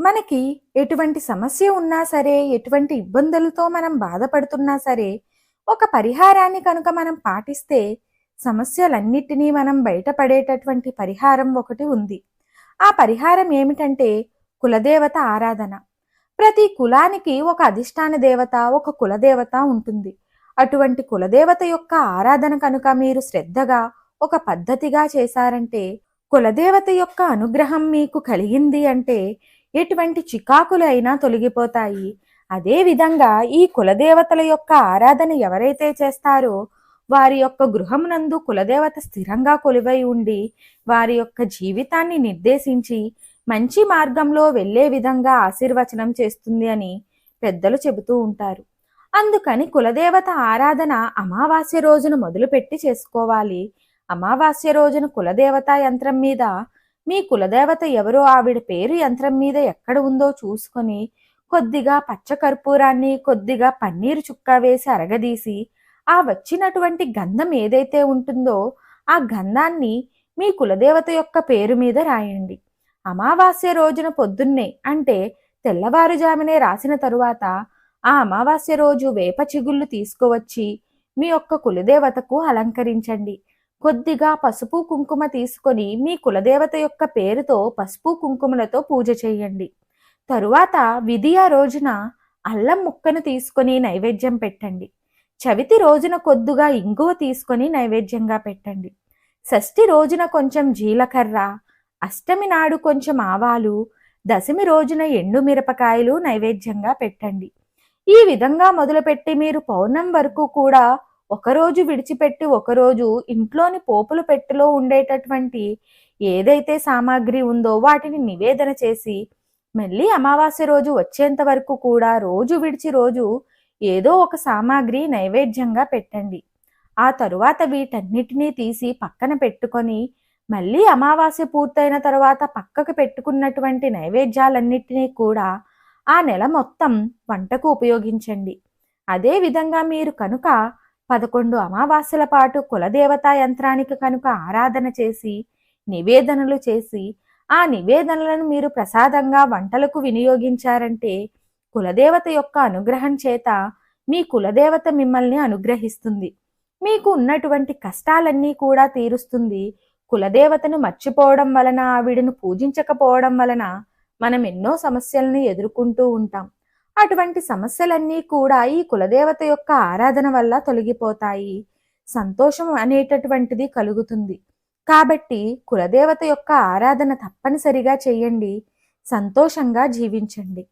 మనకి ఎటువంటి సమస్య ఉన్నా సరే ఎటువంటి ఇబ్బందులతో మనం బాధపడుతున్నా సరే ఒక పరిహారాన్ని కనుక మనం పాటిస్తే సమస్యలన్నిటినీ మనం బయటపడేటటువంటి పరిహారం ఒకటి ఉంది. ఆ పరిహారం ఏమిటంటే కులదేవత ఆరాధన. ప్రతి కులానికి ఒక అధిష్టాన దేవత ఒక కులదేవత ఉంటుంది. అటువంటి కులదేవత యొక్క ఆరాధన కనుక మీరు శ్రద్ధగా ఒక పద్ధతిగా చేశారంటే కులదేవత యొక్క అనుగ్రహం మీకు కలిగింది అంటే ఎటువంటి చికాకులు అయినా తొలగిపోతాయి. అదే విధంగా ఈ కులదేవతల యొక్క ఆరాధన ఎవరైతే చేస్తారో వారి యొక్క గృహమునందు కులదేవత స్థిరంగా కొలువై ఉండి వారి యొక్క జీవితాన్ని నిర్దేశించి మంచి మార్గంలో వెళ్ళే విధంగా ఆశీర్వచనం చేస్తుంది అని పెద్దలు చెబుతూ ఉంటారు. అందుకని కులదేవత ఆరాధన అమావాస్య రోజున మొదలుపెట్టి చేసుకోవాలి. అమావాస్య రోజున కులదేవత యంత్రం మీద మీ కులదేవత ఎవరో ఆవిడ పేరు యంత్రం మీద ఎక్కడ ఉందో చూసుకొని కొద్దిగా పచ్చ కర్పూరాన్ని కొద్దిగా పన్నీరు చుక్క వేసి అరగదీసి ఆ వచ్చినటువంటి గంధం ఏదైతే ఉంటుందో ఆ గంధాన్ని మీ కులదేవత యొక్క పేరు మీద రాయండి. అమావాస్య రోజున పొద్దున్నే అంటే తెల్లవారుజామునే రాసిన తరువాత ఆ అమావాస్య రోజు వేప చిగుళ్ళు తీసుకువచ్చి మీ యొక్క కులదేవతకు అలంకరించండి. కొద్దిగా పసుపు కుంకుమ తీసుకొని మీ కులదేవత యొక్క పేరుతో పసుపు కుంకుమలతో పూజ చేయండి. తరువాత విధియ రోజున అల్లం ముక్కను తీసుకొని నైవేద్యం పెట్టండి. చవితి రోజున కొద్దుగా ఇంగువ తీసుకొని నైవేద్యంగా పెట్టండి. షష్ఠి రోజున కొంచెం జీలకర్ర అష్టమి నాడు కొంచెం ఆవాలు దశమి రోజున ఎండు మిరపకాయలు నైవేద్యంగా పెట్టండి. ఈ విధంగా మొదలుపెట్టి మీరు పౌర్ణం వరకు కూడా ఒకరోజు విడిచిపెట్టి ఒకరోజు ఇంట్లోని పోపుల పెట్టెలో ఉండేటటువంటి ఏదైతే సామాగ్రి ఉందో వాటిని నివేదన చేసి మళ్ళీ అమావాస్య రోజు వచ్చేంత వరకు కూడా రోజు విడిచి రోజు ఏదో ఒక సామాగ్రి నైవేద్యంగా పెట్టండి. ఆ తరువాత వీటన్నిటినీ తీసి పక్కన పెట్టుకొని మళ్ళీ అమావాస్య పూర్తయిన తర్వాత పక్కకు పెట్టుకున్నటువంటి నైవేద్యాలన్నిటినీ కూడా ఆ నెల మొత్తం వంటకు ఉపయోగించండి. అదే విధంగా మీరు కనుక పదకొండు అమావాస్యల పాటు కులదేవతా యంత్రానికి కనుక ఆరాధన చేసి నివేదనలు చేసి ఆ నివేదనలను మీరు ప్రసాదంగా వంటలకు వినియోగించారంటే కులదేవత యొక్క అనుగ్రహం చేత మీ కులదేవత మిమ్మల్ని అనుగ్రహిస్తుంది. మీకు ఉన్నటువంటి కష్టాలన్నీ కూడా తీరుస్తుంది. కులదేవతను మర్చిపోవడం వలన ఆవిడను పూజించకపోవడం వలన మనం ఎన్నో సమస్యలను ఎదుర్కొంటూ ఉంటాం. అటువంటి సమస్యలన్నీ కూడా ఈ కులదేవత యొక్క ఆరాధన వల్ల తొలగిపోతాయి. సంతోషం అనేటటువంటిది కలుగుతుంది. కాబట్టి కులదేవత యొక్క ఆరాధన తప్పనిసరిగా చేయండి. సంతోషంగా జీవించండి.